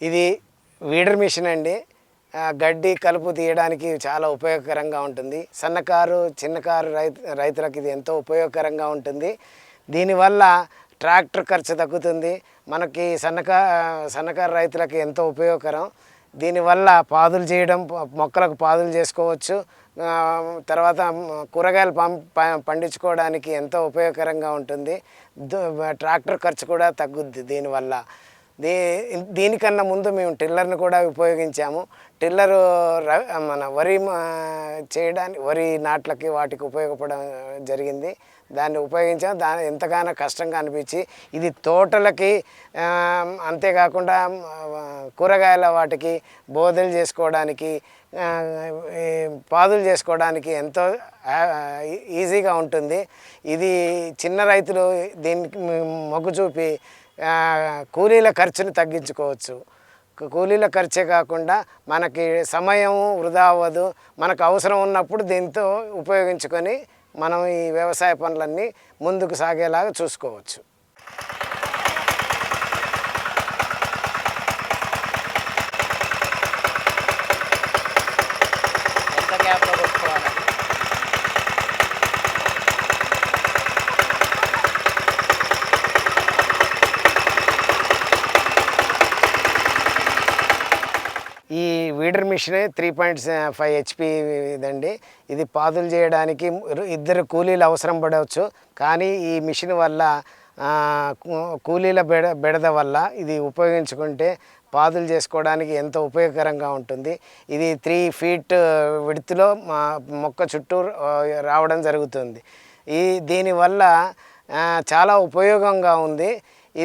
ఇది weeder machine అండి. గడ్డి కలుపు తీయడానికి చాలా ఉపయోగకరంగా ఉంటుంది. సన్నకారు చిన్నకారు రైతు రైతులకు ఇది ఎంతో ఉపయోగకరంగా ఉంటుంది. దీనివల్ల ట్రాక్టర్ ఖర్చు తగ్గుతుంది. మనకి సన్నకా సన్నకారు రైతులకు ఎంతో ఉపయోగకరం. దీనివల్ల పాదులు చేయడం మొక్కలకు పాదులు చేసుకోవచ్చు. తర్వాత కూరగాయలు పం పండించుకోవడానికి ఎంతో ఉపయోగకరంగా ఉంటుంది. ట్రాక్టర్ ఖర్చు కూడా తగ్గుద్ది దీనివల్ల. దీ దీనికన్నా ముందు మేము టిల్లర్ని కూడా ఉపయోగించాము. టిల్లరు ర- మన వరి చేయడానికి వరి నాట్లకి వాటికి ఉపయోగపడడం జరిగింది. దాన్ని ఉపయోగించాం దాని ఎంతగానో కష్టంగా అనిపించి ఇది తోటలకి అంతేకాకుండా కూరగాయల వాటికి బోదెలు చేసుకోవడానికి పాదులు చేసుకోవడానికి ఎంతో ఈజీగా ఉంటుంది. ఇది చిన్న రైతులు దీనికి మొగ్గు చూపి కూలీల ఖర్చును తగ్గించుకోవచ్చు. కూలీల ఖర్చే కాకుండా మనకి సమయం వృధా అవ్వదు. మనకు అవసరం ఉన్నప్పుడు దీంతో ఉపయోగించుకొని మనం ఈ వ్యవసాయ పనులన్నీ ముందుకు సాగేలాగా చూసుకోవచ్చు ఎంత గ్యాప్లో కొట్టుకోవాలి ఈ weeder machine three point five HP ఇదండి. ఇది పాదులు చేయడానికి ఇద్దరు కూలీలు అవసరం పడవచ్చు. కానీ ఈ మిషన్ వల్ల కూలీల బెడ బెడద వల్ల ఇది ఉపయోగించుకుంటే పాదులు చేసుకోవడానికి ఎంతో ఉపయోగకరంగా ఉంటుంది. ఇది త్రీ ఫీట్ విడుతులో మా మొక్క చుట్టూ రావడం జరుగుతుంది. ఈ దీనివల్ల చాలా ఉపయోగంగా ఉంది.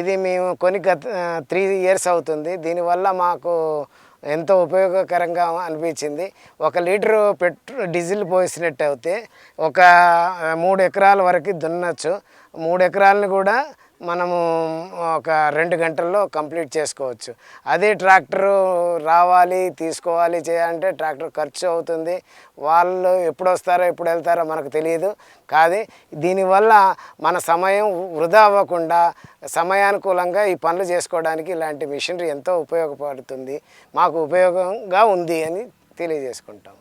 ఇది మేము కొన్ని గత త్రీ ఇయర్స్ అవుతుంది. దీనివల్ల మాకు ఎంతో ఉపయోగకరంగా అనిపించింది. ఒక లీటరు పెట్రో డీజిల్ పోసినట్టు అయితే ఒక మూడు ఎకరాల వరకు దున్నచ్చు. మూడు ఎకరాలను కూడా మనము ఒక రెండు గంటల్లో కంప్లీట్ చేసుకోవచ్చు. అదే ట్రాక్టరు రావాలి తీసుకోవాలి చేయాలంటే ట్రాక్టర్ ఖర్చు అవుతుంది. వాళ్ళు ఎప్పుడు వస్తారో ఎప్పుడు వెళ్తారో మనకు తెలియదు. కాదు దీనివల్ల మన సమయం వృధా అవ్వకుండా సమయానుకూలంగా ఈ పనులు చేసుకోవడానికి ఇలాంటి మిషనరీ ఎంతో ఉపయోగపడుతుంది. మాకు ఉపయోగంగా ఉంది అని తెలియజేసుకుంటాం.